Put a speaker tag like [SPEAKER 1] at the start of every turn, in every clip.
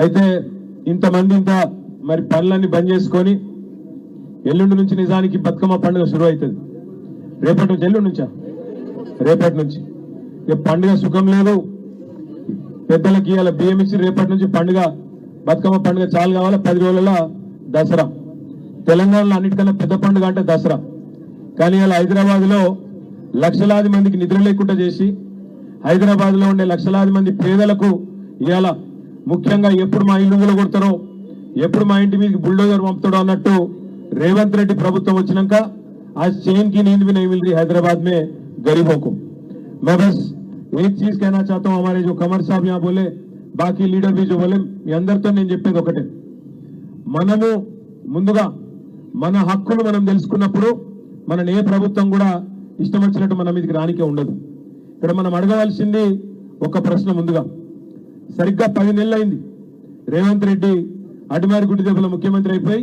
[SPEAKER 1] అయితే ఇంతమంది ఇంత మరి పనులన్నీ బంద్ చేసుకొని ఎల్లుండి నుంచి నిజానికి బతుకమ్మ పండుగ శురు అవుతుంది. రేపటి నుంచి ఎల్లుండి నుంచా? రేపటి నుంచి. పండుగ సుఖం లేదు. పెద్దలకి ఇలా బియ్యం ఇచ్చి రేపటి నుంచి పండుగ బతుకమ్మ పండుగ చాలు కావాలి? పది రోజుల దసరా. తెలంగాణలో అన్నిటికన్నా పెద్ద పండుగ అంటే దసరా. కానీ ఇలా హైదరాబాద్లో లక్షలాది మందికి నిద్ర లేకుండా చేసి హైదరాబాద్లో ఉండే లక్షలాది మంది పేదలకు ఇవాళ ముఖ్యంగా ఎప్పుడు మా ఇల్లు కొడతారో ఎప్పుడు మా ఇంటి మీదకి బుల్డోజర్ పంపుతాడో అన్నట్టు రేవంత్ రెడ్డి ప్రభుత్వం వచ్చినాక आज चैन की नींद भी नहीं मिल रही हैदराबाद में गरीबों को मैं बस एक चीज कहना चाहता हूं हमारे जो कमर साहब यहाँ बोले బాకీ లీడర్ भी जो बोले మీ అందరితో నేను చెప్పేది ఒకటే మనము ముందుగా మన హక్కులు మనం తెలుసుకున్నప్పుడు మన ఏ ప్రభుత్వం కూడా ఇష్టం వచ్చినట్టు మన మీదకి రానికే ఉండదు ఇక్కడ మనం అడగవలసింది ఒక ప్రశ్న ముందుగా సరిగ్గా పది నెలలు అయింది రేవంత్ రెడ్డి అడిమారి గుడి దెబ్బల ముఖ్యమంత్రి అయిపోయి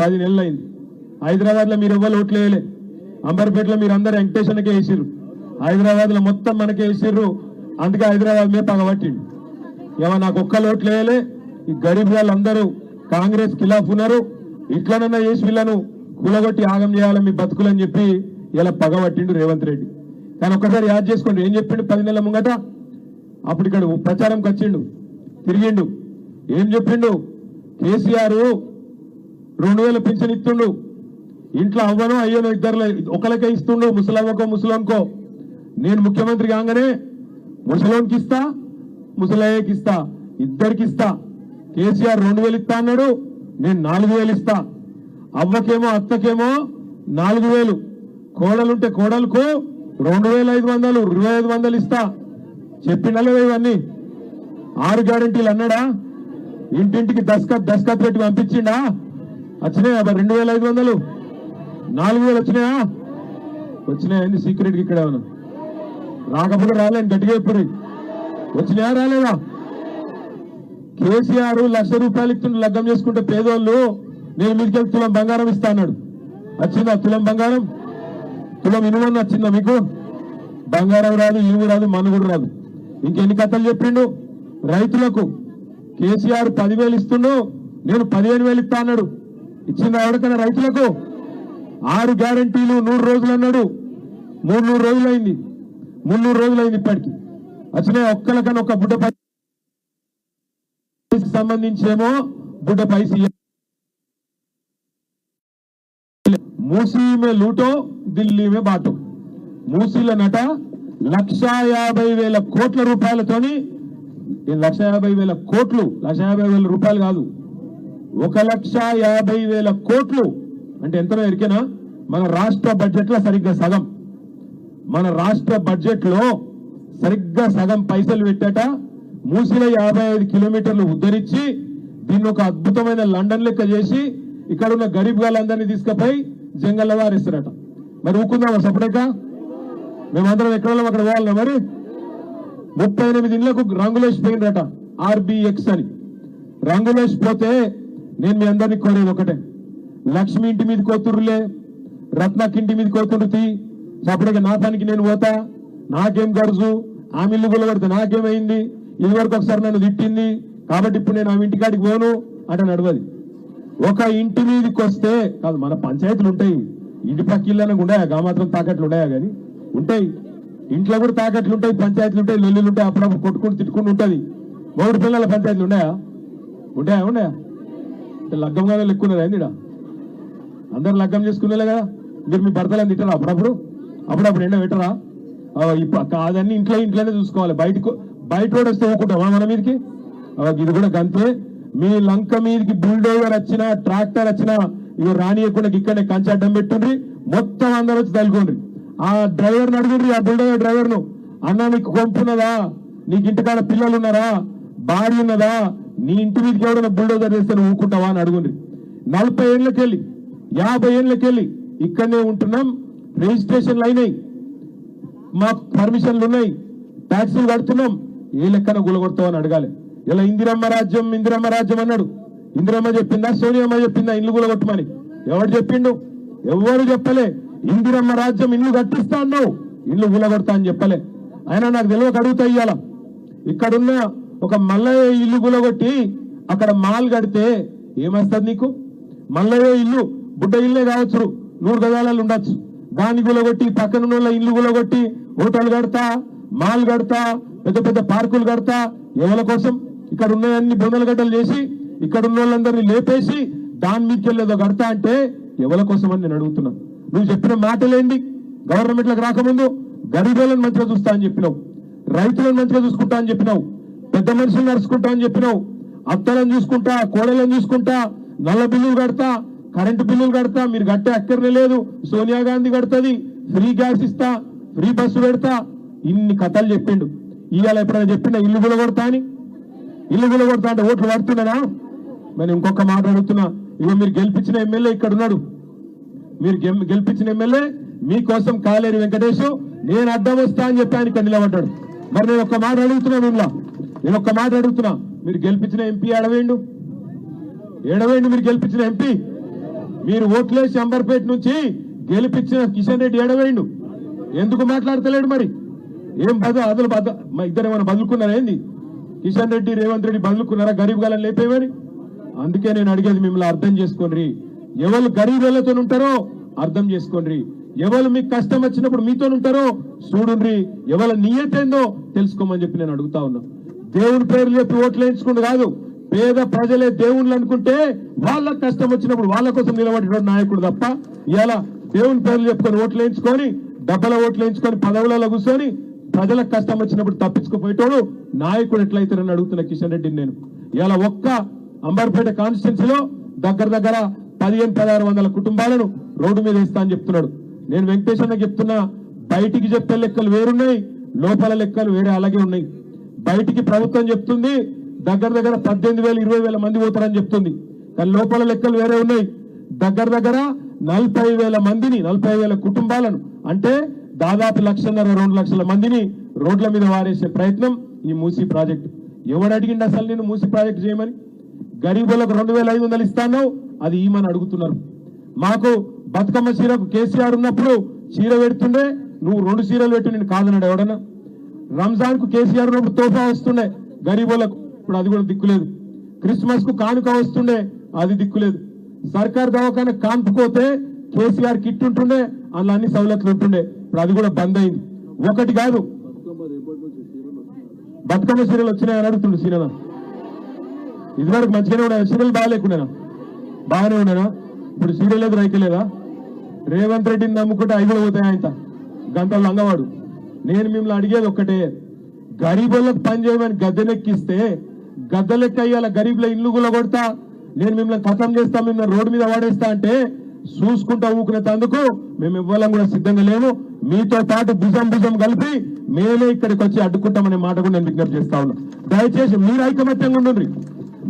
[SPEAKER 1] పది నెలలు అయింది హైదరాబాద్లో మీరు ఎవ్వరు ఓట్లు వేయలే. అంబర్పేటలో మీరు అందరు వెంకటేశ్వరకే వేసిర్రు. హైదరాబాద్లో మొత్తం మనకే వేసిర్రు. అందుకే హైదరాబాద్ మీద పగబట్టిండు ఏమో నాకు ఒక్క ఓట్లు వేయలే. ఈ గరీబ్ వాళ్ళందరూ కాంగ్రెస్ ఖిలాఫ్ ఉన్నారు. ఇట్లనన్నా చేసి వీళ్ళను కూలగొట్టి ఆగం చేయాలి మీ బతుకులని చెప్పి ఇలా పగబట్టిండు రేవంత్ రెడ్డి. కానీ ఒక్కసారి యాద్ చేసుకోండి. ఏం చెప్పిండు పది నెలల ముంగట? అప్పుడు ఇక్కడ ప్రచారంకి వచ్చిండు తిరిగిండు. ఏం చెప్పిండు? కేసీఆర్ రెండు వేల పింఛన్ ఇస్తుండు. ఇంట్లో అవ్వను అయ్యను ఇద్దరు ఒకరికే ఇస్తుండు ముసలవ్వకో ముసలోన్కో నేను ముఖ్యమంత్రి కాగానే ముసలోన్కి ఇస్తా ముసలయ్యకి ఇస్తా ఇద్దరికి ఇస్తా. కేసీఆర్ రెండు వేలు ఇస్తా అన్నాడు నేను నాలుగు వేలు ఇస్తా. అవ్వకేమో అత్తకేమో నాలుగు వేలు. కోడలుంటే కోడలకు రెండు వేల ఐదు వందలు ఇరవై ఐదు వందలు ఇస్తా. చెప్పిండా లేదా ఇవన్నీ. ఆరు గ్యారంటీలు అన్నాడా? ఇంటింటికి దస్కత్ దస్కత్ పెట్టి పంపించిండా? వచ్చినాయా రెండు వేల ఐదు వందలు? నాలుగు వేలు వచ్చినాయా? వచ్చినాయండి సీక్రెట్ ఇక్కడ ఏమన్నా? రాకపోతే రాలేను గట్టిగా ఇప్పుడు వచ్చినాయా రాలేదా? కేసీఆర్ లక్ష రూపాయలు ఇస్తుంటే లగ్గం చేసుకుంటే పేదోళ్ళు నేను మీదకి తులం బంగారం ఇస్తా అన్నాడు. వచ్చిందా తులం బంగారం? తులం ఇనుమని వచ్చిందా మీకు? బంగారం రాదు ఇనుము రాదు మనుగుడు రాదు. ఇంకెన్ని కథలు చెప్పిండు? రైతులకు కేసీఆర్ పదివేలు ఇస్తుండు నేను పదిహేను వేలు ఇస్తా అన్నాడు. ఇచ్చింది ఎవరికైనా రైతులకు? ఆరు గ్యారంటీలు నూరు రోజులు అన్నాడు. మూడు నూరు రోజులు అయింది. మున్నూరు రోజులు అయింది ఇప్పటికి. అసలే ఒక్కలకన్నా ఒక బుడ్డ పై సంబంధించేమో బుడ్డ పైసి మూసీ మే లూటో ఢిల్లీ మే బాటో. మూసీల నట లక్ష యాభై వేల కోట్ల రూపాయలతోని లక్ష యాభై వేల కోట్లు. లక్ష యాభై వేల రూపాయలు కాదు. ఒక లక్ష యాభై వేల కోట్లు. అంటే ఎంతనో ఎరికేనా? మన రాష్ట్ర బడ్జెట్లో సరిగ్గా సగం. మన రాష్ట్ర బడ్జెట్లో సరిగ్గా సగం పైసలు పెట్టట మూసిలో యాభై ఐదు కిలోమీటర్లు ఉద్ధరించి దీన్ని ఒక అద్భుతమైన లండన్ లెక్క చేసి ఇక్కడ ఉన్న గరీబ్ వాళ్ళందరినీ తీసుకుపోయి జంగల్లో వారిస్తారట. మరి ఊకుందామా సపరేట్గా? మేమందరం ఎక్కడ అక్కడ పోవాలి మరి? ముప్పై ఎనిమిది ఇళ్ళకు రంగులేసి పోయిందట ఆర్బిఎక్స్ అని. రంగులేసి పోతే నేను మీ అందరినీ కోరేది ఒకటే. లక్ష్మి ఇంటి మీద కోతురులే రత్నకి ఇంటి మీద కోతురు తీ. సపరేట్గా నా పనికి నేను పోతా నాకేం గరుజు ఆమె ఇల్లు గుల్లగడితే నాకేమైంది? ఇది వరకు ఒకసారి నన్ను తిట్టింది. కాబట్టి ఇప్పుడు నేను ఆమె ఇంటికాడికి పోను అంటే నడవది. ఒక ఇంటి మీదకి వస్తే కాదు మన పంచాయతీలు ఉంటాయి ఇంటి పక్క ఇళ్ళనకు ఉన్నాయా? గా మాత్రం తాకట్లు ఉన్నాయా కానీ? ఉంటాయి. ఇంట్లో కూడా తాకట్లు ఉంటాయి పంచాయతీలు ఉంటాయి లొల్లులు ఉంటాయి అప్పుడప్పుడు కొట్టుకుని తిట్టుకుని ఉంటుంది. మూడు పిల్లల పంచాయతీలు ఉన్నాయా? ఉంటాయా ఉన్నాయా? లగ్గంగానే లెక్కున్నారా ఏందిడా అందరు లగ్గం చేసుకునేలే కదా. మీరు మీ భర్తలను తిట్టరా అప్పుడప్పుడు? అప్పుడప్పుడు ఎండ పెట్టరా? ఆ, ఇప్ప- కాదన్నీ ఇంట్లో ఇంట్లోనే చూసుకోవాలి. బయటకు బయట కూడా వస్తే ఊకుంటామా మన మీదకి? ఇది కూడా గంతే. మీ లంక మీదకి బుల్డోజర్ వచ్చినా ట్రాక్టర్ వచ్చినా ఇవి రానియకుండా ఇక్కడనే కంచె అడ్డం పెట్టుండ్రి. మొత్తం అందరూ వచ్చి తలుకోండి ఆ డ్రైవర్ అడిగిండ్రి ఆ బుల్డోజర్ డ్రైవర్ను అన్న నీకు కొంపున్నదా నీకు ఇంటికాడ పిల్లలు ఉన్నారా? భార్య ఉన్నదా? నీ ఇంటి మీదకి ఎవడన్నా బుల్డోజర్ చేస్తే ఊకుంటావా అని అడుగుండ్రి. నలభై ఏళ్ళకెళ్ళి యాభై ఏళ్ళకెళ్ళి ఇక్కడనే ఉంటున్నాం. రిజిస్ట్రేషన్లు అయినాయి మాకు పర్మిషన్లు ఉన్నాయి. ట్యాక్సీలు కడుతున్నాం. ఏ లెక్కన గులగొడతామని అడగాలి. ఇలా ఇందిరమ్మ రాజ్యం ఇందిరమ్మ రాజ్యం అన్నాడు. ఇందిరమ్మ చెప్పిందా సోనియమ్మ చెప్పిందా? ఇల్లు గులగొట్టమని. ఎవడు చెప్పిండు? ఎవరు చెప్పలే? ఇందిరమ్మ రాజ్యం ఇల్లు కట్టిస్తాను ఇల్లు కూలగొడతా అని చెప్పలే. అయినా నాకు తెలియక అడుగుతా ఇయ్యాల. ఇక్కడున్న ఒక మల్లయ్య ఇల్లు కూలగొట్టి అక్కడ మాల్ కడితే ఏమేస్తుంది నీకు? మల్లయ్య ఇల్లు బుడ్డ ఇల్లే కావచ్చు నూరు గజాలలో ఉండొచ్చు. దాన్ని కూలగొట్టి పక్కన ఇల్లు కూలగొట్టి హోటల్ కడతా మాల్ కడతా పెద్ద పెద్ద పార్కులు కడతా ఎవరి కోసం? ఇక్కడ ఉన్నాయన్ని బొందల గడ్డలు చేసి ఇక్కడ ఉన్న వాళ్ళందరినీ లేపేసి దాని మీదకి వెళ్ళేదో కడతా అంటే ఎవరి కోసం అని నేను అడుగుతున్నాను నువ్వు చెప్పిన మాటలేంటి గవర్నమెంట్లకు రాకముందు గరీబులను మంచిగా చూస్తా అని చెప్పినావు. రైతులను మంచిగా చూసుకుంటా అని చెప్పినావు. పెద్ద మనుషులు నడుచుకుంటా అని చెప్పినావు. అత్తలను చూసుకుంటా కోడలను చూసుకుంటా నల్ల బిల్లులు కడతా కరెంటు బిల్లులు కడతా మీరు కట్టే అక్కర్నే లేదు. సోనియా గాంధీ కడుతుంది ఫ్రీ గ్యాస్ ఇస్తా ఫ్రీ బస్సు పెడతా. ఇన్ని కథలు చెప్పిండు. ఇవాళ ఎప్పుడైనా చెప్పిన ఇల్లు కూడా అని? ఇల్లు కూడా అంటే ఓట్లు పడుతున్నానా? మరి ఇంకొక మాట అడుగుతున్నా. ఇగో మీరు గెలిపించిన ఎమ్మెల్యే ఇక్కడ ఉన్నాడు మీరు గెలిపించిన ఎమ్మెల్యే మీకోసం కాలేరు వెంకటేశు నేను అడ్డం వస్తా అని చెప్పి ఆయన ఇక్కడ నిలబడ్డాడు. మరి నేను ఒక్క మాట అడుగుతున్నా ఇలా నేను ఒక్క మాట అడుగుతున్నా. మీరు గెలిపించిన ఎంపీ ఏడవేండు ఏడవేండు మీరు గెలిపించిన ఎంపీ? మీరు ఓట్లేసి అంబర్పేట నుంచి గెలిపించిన కిషన్ రెడ్డి ఏడవేండు ఎందుకు మాట్లాడతలేడు మరి? ఏం బద అదలు బద ఇద్దరు ఏమైనా బదులుకున్నారా ఏంది? కిషన్ రెడ్డి రేవంత్ రెడ్డి బదులుకున్నారా? గరీబ్ గాలని లేపేమని అందుకే నేను అడిగేది మిమ్మల్ని అర్థం చేసుకోండి. ఎవరు గరీబులతో ఉంటారో అర్థం చేసుకోండి. ఎవరు మీకు కష్టం వచ్చినప్పుడు మీతో ఉంటారో చూడండి. ఎవరి నియతేందో తెలుసుకోమని చెప్పి నేను అడుగుతా ఉన్నా. దేవుని పేర్లు చెప్పి ఓట్లు వేయించుకుంటూ కాదు. పేద ప్రజలే దేవుళ్ళు అనుకుంటే వాళ్ళకి కష్టం వచ్చినప్పుడు వాళ్ళ కోసం నిలబడేటువంటి నాయకుడు తప్ప ఇలా దేవుని పేర్లు చెప్పుకొని ఓట్లు వేయించుకొని డబ్బల ఓట్లు వేయించుకొని పదవులలో కూర్చొని ప్రజలకు కష్టం వచ్చినప్పుడు తప్పించుకుపోయేటోడు నాయకుడు ఎట్లయితారని అడుగుతున్న కిషన్ రెడ్డిని నేను. ఇలా ఒక్క అంబర్పేట కాన్స్టిట్యున్సీలో దగ్గర దగ్గర పదిహేను పదహారు వందల కుటుంబాలను రోడ్డు మీద వేస్తా అని చెప్తున్నాడు. నేను వెంకటేష్ అన్న చెప్తున్నా బయటికి చెప్పే లెక్కలు వేరున్నాయి లోపల లెక్కలు వేరే అలాగే ఉన్నాయి. బయటికి ప్రభుత్వం చెప్తుంది దగ్గర దగ్గర పద్దెనిమిది వేల ఇరవై వేల మంది పోతారని చెప్తుంది. కానీ లోపల లెక్కలు వేరే ఉన్నాయి. దగ్గర దగ్గర నలభై వేల మందిని నలభై వేల కుటుంబాలను అంటే దాదాపు లక్షన్నర రెండు లక్షల మందిని రోడ్ల మీద వారేసే ప్రయత్నం ఈ మూసీ ప్రాజెక్టు. ఎవడు అడిగిండు అసలు నేను మూసీ ప్రాజెక్ట్ చేయమని? గరీబులకు రెండు వేల ఐదు వందలు ఇస్తాను అది ఈమని అడుగుతున్నారు. మాకు బతుకమ్మ చీరకు కేసీఆర్ ఉన్నప్పుడు చీర పెడుతుండే నువ్వు రెండు చీరలు పెట్టి నేను కాదన్నాడు ఎవడన్నా. రంజాన్కు కేసీఆర్ ఉన్నప్పుడు తోఫా వస్తుండే గరీబులకు. ఇప్పుడు అది కూడా దిక్కులేదు. క్రిస్మస్కు కానుక వస్తుండే అది దిక్కులేదు. సర్కార్ దవాఖాన కాన్పుకోతే కేసీఆర్ కిట్ ఉంటుండే అందులో అన్ని సౌలతులు ఉంటుండే. ఇప్పుడు అది కూడా బంద్ అయింది. ఒకటి కాదు. బతుకమ్మ చీరలు వచ్చినాయని అడుగుతుండే సీరన ఇదివరకు మంచిగానే ఉన్నాయి సీరియల్ బాగాలేకుండా బాగానే ఉన్నారా? ఇప్పుడు సీరియల్ లేదు రైకలేదా రేవంత్ రెడ్డిని నమ్ముకుంటే ఐదు పోతాయి ఆయన గంటలు లంగవాడు. నేను మిమ్మల్ని అడిగేది ఒక్కటే. గరీబులకు పని చేయమని గద్దెనెక్కిస్తే గద్దెలెక్క అయ్యాల గరీబుల ఇల్లు కూడా కొడతా నేను మిమ్మల్ని ఖతం చేస్తా మిమ్మల్ని రోడ్డు మీద వాడేస్తా అంటే చూసుకుంటా ఊకునేందుకు మేము ఇవ్వాలని కూడా సిద్ధంగా లేము మీతో పాటు భుజం భుజం కలిపి మేమే ఇక్కడికి వచ్చి అడ్డుకుంటామనే మాట కూడా నేను విజ్ఞప్తి చేస్తా ఉన్నా. దయచేసి మీరు ఐకమత్యంగా ఉండండి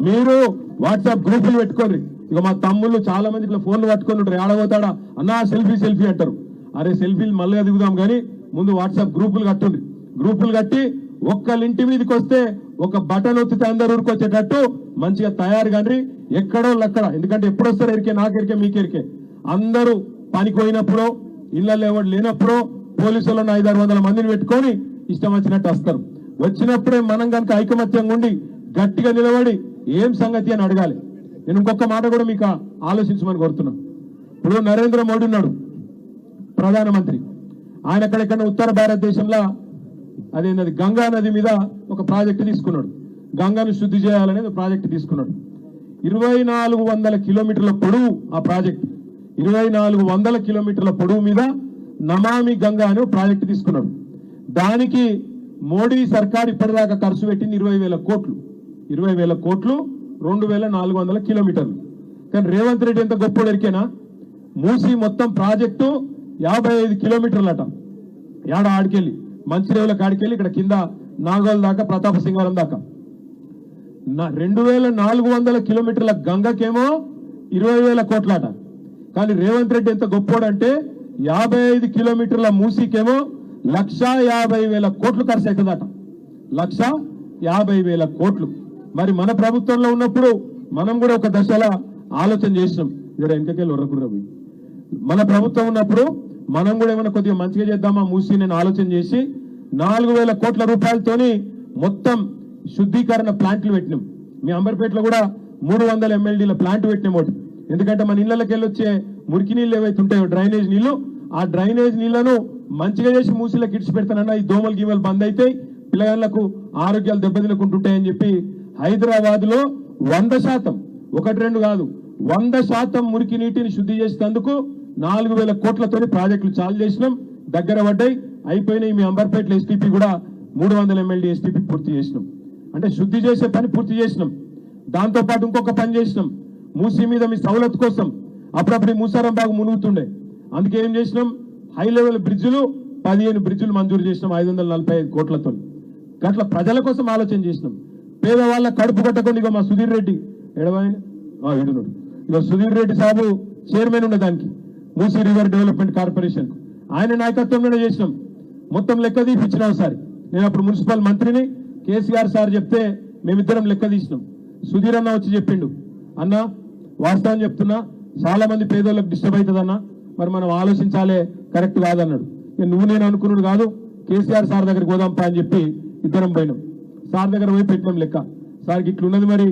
[SPEAKER 1] మీరు వాట్సాప్ గ్రూపులు పెట్టుకోండి. ఇక మా తమ్ముళ్ళు చాలా మంది ఇట్లా ఫోన్లు పట్టుకొని ఉంటారు. ఆడబోతాడా అన్నా సెల్ఫీ సెల్ఫీ అంటారు. అరే సెల్ఫీలు మళ్ళీ దిగుదాం కానీ ముందు వాట్సాప్ గ్రూపులు కట్టండి. గ్రూపులు కట్టి ఒక్కళ్ళింటి మీదకి వస్తే ఒక బటన్ ఒత్తితే అందరు ఊరికొచ్చేటట్టు మంచిగా తయారు కానీ ఎక్కడో అక్కడ. ఎందుకంటే ఎప్పుడు వస్తారు ఎరికే? నాకు ఎరికే మీకు ఎరికే. అందరూ పనికి పోయినప్పుడు ఇళ్ళల్లో ఎవరు లేనప్పుడు పోలీసులను ఐదారు వందల మందిని పెట్టుకొని ఇష్టం వచ్చినట్టు వస్తారు. వచ్చినప్పుడే మనం కనుక ఐకమత్యంగా ఉండి గట్టిగా నిలబడి ఏం సంగతి అని అడగాలి. నేను ఇంకొక మాట కూడా మీకు ఆలోచించమని కోరుతున్నా ఇప్పుడు నరేంద్ర మోడీ ఉన్నాడు ప్రధానమంత్రి. ఆయన ఎక్కడెక్కడ ఉత్తర భారతదేశంలో అదేంటది గంగా నది మీద ఒక ప్రాజెక్టు తీసుకున్నాడు. గంగాను శుద్ధి చేయాలనేది ప్రాజెక్టు తీసుకున్నాడు. ఇరవై నాలుగు వందల కిలోమీటర్ల పొడవు ఆ ప్రాజెక్ట్. ఇరవై నాలుగు వందల కిలోమీటర్ల పొడవు మీద నమామి గంగా అనే ప్రాజెక్టు తీసుకున్నాడు. దానికి మోడీ సర్కార్ ఇప్పటిదాకా ఖర్చు పెట్టింది ఇరవై వేల కోట్లు. ఇరవై వేల కోట్లు రెండు వేల నాలుగు వందల కిలోమీటర్లు. కానీ రేవంత్ రెడ్డి ఎంత గొప్ప ఎరికేనా మూసి మొత్తం ప్రాజెక్టు యాభై ఐదు కిలోమీటర్లట. యాడ ఆడికెళ్ళి? మంచిరేవులకు ఆడికెళ్ళి ఇక్కడ కింద నాగోల్ దాకా ప్రతాప సింగవరం దాకా. నా- రెండు వేల నాలుగు వందల కిలోమీటర్ల గంగకేమో ఇరవై వేల కోట్లాట. కానీ రేవంత్ రెడ్డి ఎంత గొప్పోడంటే యాభై ఐదు కిలోమీటర్ల మూసీకేమో లక్ష యాభై వేల కోట్లు ఖర్చు అవుతుందట లక్ష యాభై వేల కోట్లు. మరి మన ప్రభుత్వంలో ఉన్నప్పుడు మనం కూడా ఒక దశలో ఆలోచన చేసినాం. ఇక్కడ వెనకకెళ్ళి ఉరకుండా పోయి. మన ప్రభుత్వం ఉన్నప్పుడు మనం కూడా ఏమైనా కొద్దిగా మంచిగా చేద్దామా మూసి నేను ఆలోచన చేసి నాలుగు వేల కోట్ల రూపాయలతోని మొత్తం శుద్ధీకరణ ప్లాంట్లు పెట్టినాం. మీ అంబర్పేటలో కూడా మూడు వందల ఎంఎల్డీల ప్లాంట్ పెట్టినాం ఒకటి. ఎందుకంటే మన ఇళ్ళకి వెళ్ళి వచ్చే మురికి నీళ్ళు ఏవైతే ఉంటాయో డ్రైనేజ్ నీళ్ళు ఆ డ్రైనేజ్ నీళ్ళను మంచిగా చేసి మూసిలోకి ఇడిచి పెడతానన్న ఈ దోమలు గీమలు బంద్ అయితే పిల్లగాళ్ళకు ఆరోగ్యాలు దెబ్బతినకుంటుంటాయని చెప్పి హైదరాబాద్లో వంద శాతం ఒకటి రెండు కాదు వంద శాతం మురికి నీటిని శుద్ధి చేసేందుకు నాలుగు వేల కోట్లతోని ప్రాజెక్టులు చాలు చేసినాం. దగ్గర పడ్డాయి అయిపోయినాయి. మీ అంబర్పేటలో ఎస్టీపీ కూడా మూడు వందల ఎమ్మెల్యే ఎస్టీపీ పూర్తి చేసినాం. అంటే శుద్ధి చేసే పని పూర్తి చేసినాం. దాంతోపాటు ఇంకొక పని చేసినాం. మూసీ మీద మీ సవలత్ కోసం అప్పుడప్పుడు మూసారం బాగా మునుగుతుండే. అందుకే ఏం చేసినాం? హై లెవెల్ బ్రిడ్జులు పదిహేను బ్రిడ్జులు మంజూరు చేసినాం ఐదు వందల నలభై ఐదు కోట్లతో గట్ల ప్రజల కోసం ఆలోచన చేసినాం. పేదవాళ్ళ కడుపు కట్టకుండా ఇక మా సుధీర్ రెడ్డి. ఎడవాయన ఎడునుడు ఇక సుధీర్ రెడ్డి సాబు చైర్మన్ ఉండే దానికి మూసీ రివర్ డెవలప్మెంట్ కార్పొరేషన్ ఆయన నాయకత్వంలోనే చేసినాం. మొత్తం లెక్క తీపిచ్చినా ఒకసారి. నేను అప్పుడు మున్సిపల్ మంత్రిని కేసీఆర్ సార్ చెప్తే మేమిద్దరం లెక్క తీసినాం. సుధీర్ అన్న వచ్చి చెప్పిండు. అన్న వాస్తవం చెప్తున్నా చాలా మంది పేదోళ్ళకి డిస్టర్బ్ అవుతుందన్న మరి మనం ఆలోచించాలే కరెక్ట్ కాదన్నాడు. నువ్వు నేను అనుకున్నాడు కాదు కేసీఆర్ సార్ దగ్గరికి పోదాంపా అని చెప్పి ఇద్దరం పోయినాం. సార్ దగ్గర పోయి పెట్టినాం లెక్క. సార్కి ఇట్లున్నది మరి.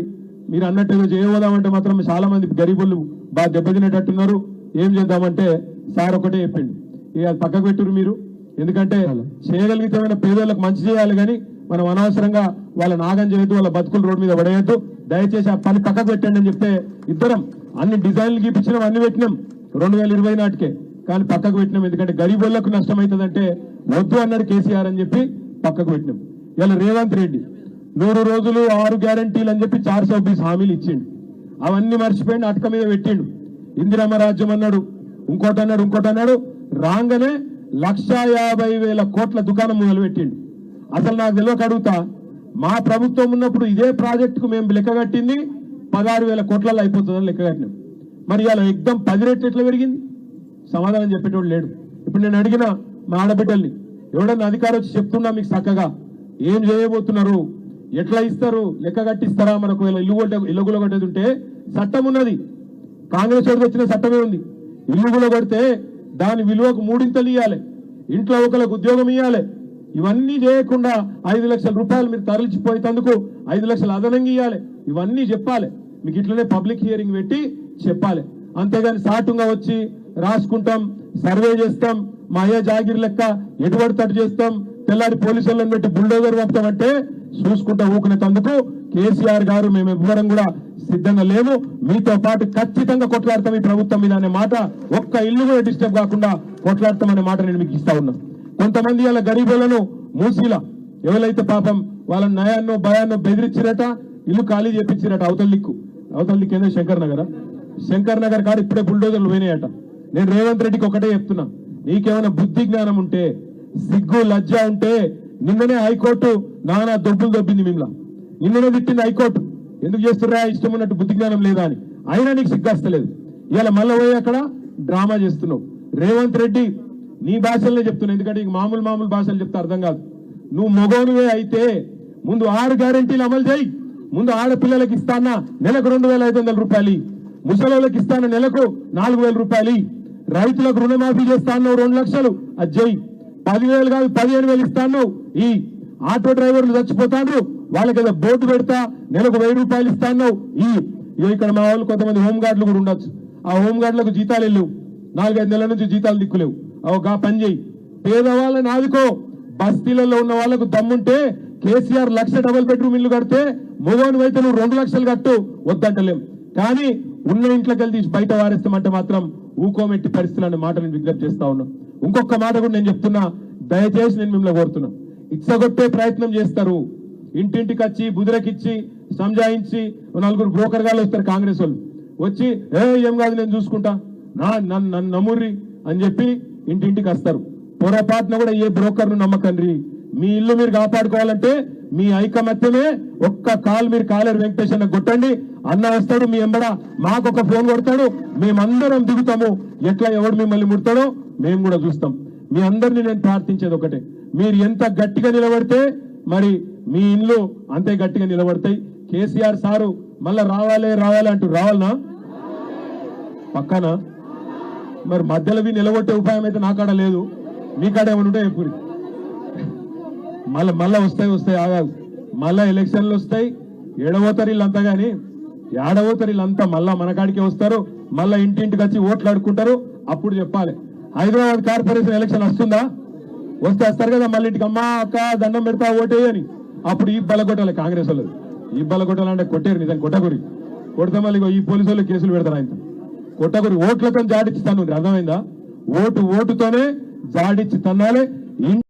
[SPEAKER 1] మీరు అన్నట్టు ఏదో చేయబోదామంటే మాత్రం చాలా మంది గరీబులు బాగా దెబ్బతినేటట్టున్నారు ఏం చేద్దామంటే సార్ ఒకటే చెప్పిండు. ఇక అది పక్కకు పెట్టురు మీరు. ఎందుకంటే చేయగలిగితే ఏమైనా పేదోళ్ళకి మంచి చేయాలి కానీ మనం అనవసరంగా వాళ్ళ నాగం చేయొద్దు వాళ్ళ బతుకులు రోడ్డు మీద పడేయద్దు. దయచేసి ఆ పని పక్కకు పెట్టండి అని చెప్తే ఇద్దరం అన్ని డిజైన్లు గీపించినాం అన్ని పెట్టినాం. రెండు వేల ఇరవై నాటికే. కానీ పక్కకు పెట్టినాం. ఎందుకంటే గరీబులకు నష్టం అవుతుందంటే వద్దు అన్నాడు కేసీఆర్ అని చెప్పి పక్కకు పెట్టినాం. ఇలా రేవంత్ రెడ్డి నూరు రోజులు ఆరు గ్యారంటీలు అని చెప్పి చార్ సో హామీలు ఇచ్చిండు. అవన్నీ మర్చిపోయిండు అటక మీద పెట్టిండు. ఇందిరమ్మ రాజ్యం అన్నాడు ఇంకోటి అన్నాడు ఇంకోటి అన్నాడు రాగానే లక్ష యాభై వేల కోట్ల దుకాణం మొదలు పెట్టిండు అసలు నాకు తెలియక అడుగుతా మా ప్రభుత్వం ఉన్నప్పుడు ఇదే ప్రాజెక్టుకు మేము లెక్క కట్టింది పదహారు వేల కోట్లలో అయిపోతుందని లెక్క కట్టినాం. మరి ఇలా ఎగ్దం పది రెట్లు ఎట్లా పెరిగింది? సమాధానం చెప్పేటోడు లేడు. ఇప్పుడు నేను అడిగిన మా ఆడబిడ్డల్ని ఎవడన్నా అధికారం వచ్చి చెప్తున్నా మీకు చక్కగా ఏం చేయబోతున్నారు? ఎట్లా ఇస్తారు? లెక్క కట్టిస్తారా? మనకు ఇలా ఇల్లు కొట్టే ఇల్లు కూడా కొట్టేది ఉంటే చట్టం ఉన్నది. కాంగ్రెస్ వాడికి వచ్చిన చట్టమే ఉంది. ఇల్లు కూడా కొడితే దాని విలువకు మూడింతలు ఇవ్వాలి ఇంట్లో ఒకరికి ఉద్యోగం ఇవ్వాలి ఇవన్నీ చేయకుండా ఐదు లక్షల రూపాయలు మీరు తరలిచిపోయేందుకు ఐదు లక్షలు అదనంగా ఇవ్వాలి ఇవన్నీ చెప్పాలి. మీకు ఇట్లనే పబ్లిక్ హియరింగ్ పెట్టి చెప్పాలి. అంతేగాని సాటుగా వచ్చి రాసుకుంటాం సర్వే చేస్తాం మా అయ్య జాగిరి లెక్క ఎటువంటి తట్టు చేస్తాం తెల్లారి పోలీసులను పెట్టి బుల్డోజర్ పంపుతామంటే చూసుకుంటా ఊకునేందుకు కేసీఆర్ గారు మేము ఎవ్వరం కూడా సిద్ధంగా లేము మీతో పాటు ఖచ్చితంగా కొట్లాడతాం ఈ ప్రభుత్వం మీద అనే మాట. ఒక్క ఇల్లు కూడా డిస్టర్బ్ కాకుండా కొట్లాడతాం అనే మాట నేను మీకు ఇస్తా ఉన్నా. కొంతమంది అలా గరీబులను మూసీల ఎవరైతే పాపం వాళ్ళ నయాన్నో భయాన్నో బెదిరించిరట ఇల్లు ఖాళీ చేపించిరట అవతల దిక్కు. అవతల దిక్కు ఏందో శంకర్ నగర్? శంకర్ నగర్ కాడ ఇప్పుడే బుల్డోజర్లు పోయినాయట. నేను రేవంత్ రెడ్డికి ఒకటే చెప్తున్నా. నీకేమైనా బుద్ధి జ్ఞానం ఉంటే సిగ్గు లజ్జ ఉంటే నిన్ననే హైకోర్టు నానా దొబ్బులు దొబ్బింది మిమ్మల్ని. నిన్ననే తిట్టింది హైకోర్టు. ఎందుకు చేస్తుర్రా? ఇష్టం ఉన్నట్టు బుద్ధి జ్ఞానం లేదా అని. అయినా నీకు సిగ్గస్తలేదు ఇవాళ మళ్ళీ పోయి అక్కడ డ్రామా చేస్తున్నావు. రేవంత్ రెడ్డి నీ భాషలనే చెప్తున్నా ఎందుకంటే ఇంక మామూలు మామూలు భాషలు చెప్తే అర్థం కాదు. నువ్వు మగోనువే అయితే ముందు ఆరు గ్యారంటీలు అమలు చేయి. ముందు ఆడపిల్లలకి ఇస్తానా? నెలకు రెండు వేల ఐదు వందల రూపాయలు. ముసలోళ్ళకి ఇస్తాను? నెలకు నాలుగు వేల రూపాయలు. రైతులకు రుణమాఫీ చేస్తాను రెండు లక్షలు. అది చేయి. పదివేలు కాదు పదిహేను వేలు ఇస్తాను. ఈ ఆటో డ్రైవర్లు చచ్చిపోతాను వాళ్ళకి ఏదో బోర్డు పెడతా నెలకు వెయ్యి రూపాయలు ఇస్తాను. ఈ ఇక్కడ మా వాళ్ళు కొంతమంది హోంగార్డులు కూడా ఉండొచ్చు. ఆ హోంగార్డులకు జీతాలు వెళ్ళవు నాలుగైదు నెలల నుంచి జీతాలు దిక్కులేవు. ఒక పని చేయి. పేదవాళ్ళని ఆదుకో. బస్తీలలో ఉన్న వాళ్ళకు దమ్ముంటే కేసీఆర్ లక్ష డబుల్ బెడ్రూమ్ ఇల్లు కడితే మగవాని అయితే నువ్వు రెండు లక్షలు కట్టు. వద్దంటలేం. కానీ ఉన్న ఇంట్లోకి వెళ్ళి తీసి బయట వారేస్తామంటే మాత్రం ఊకోమెట్టి పరిస్థితులు అనే మాట నేను విజ్ఞప్తి చేస్తా ఉన్నాం. ఇంకొక మాట కూడా నేను చెప్తున్నా. దయచేసి నేను మిమ్మల్ని కోరుతున్నా. ఇచ్చగొట్టే ప్రయత్నం చేస్తారు. ఇంటింటికి వచ్చి బుదిరకిచ్చి సంజాయించి నలుగురు బ్రోకర్ గాళ్ళు వస్తారు కాంగ్రెస్ వాళ్ళు. వచ్చి ఏ ఏం కాదు నేను చూసుకుంటా. నా నన్ను నన్ను నమ్ముర్రి అని చెప్పి ఇంటింటికి వస్తారు. పొరపాటున కూడా ఏ బ్రోకర్ను నమ్మకండి. మీ ఇల్లు మీరు కాపాడుకోవాలంటే మీ ఐకమత్యమే. ఒక్క కాల్ మీరు కాలేరు వెంకటేష్ అన్న కొట్టండి. అన్న వస్తాడు మీ ఎంబడ. మాకు ఒక ఫోన్ కొడతాడు. మేమందరం దిగుతాము. ఎట్లా ఎవడు మిమ్మల్ని ముడతాడో మేము కూడా చూస్తాం. మీ అందరినీ నేను ప్రార్థించేది ఒకటే. మీరు ఎంత గట్టిగా నిలబడితే మరి మీ ఇండ్లు అంతే గట్టిగా నిలబడతాయి. కేసీఆర్ సారు మళ్ళా రావాలే రావాలే అంటూ రావాలనా? పక్కన? మరి మధ్యలో నిలబొట్టే ఉపాయం అయితే నా కాడ లేదు. మీ కాడ ఏమైనా ఉంటే ఎప్పుడు మళ్ళీ మళ్ళీ వస్తాయి వస్తాయి ఆగాదు మళ్ళా ఎలక్షన్లు వస్తాయి. ఏడవోతారు వీళ్ళంతా కానీ ఏడవోతారు వీళ్ళంతా. మళ్ళా మన కాడికే వస్తారు. మళ్ళీ ఇంటింటికి వచ్చి ఓట్లు ఆడుకుంటారు. అప్పుడు చెప్పాలి. హైదరాబాద్ కార్పొరేషన్ ఎలక్షన్ వస్తుందా? వస్తే వస్తారు కదా మళ్ళీ ఇంటికి అమ్మా అక్క దండం పెడతా ఓటే అని. అప్పుడు ఈ బలగొట్టాలి కాంగ్రెస్ వాళ్ళు. ఈ బలగొట్టాలంటే కొట్టారు నిజం కొట్టగురి కొడితే మళ్ళీ ఇగో ఈ పోలీసు వాళ్ళు కేసులు పెడతారు ఆయన కొట్టగురి ఓట్లతో జాడిచ్చి తను. అర్థమైందా? ఓటు ఓటుతోనే జాడిచ్చి తన్నాలి.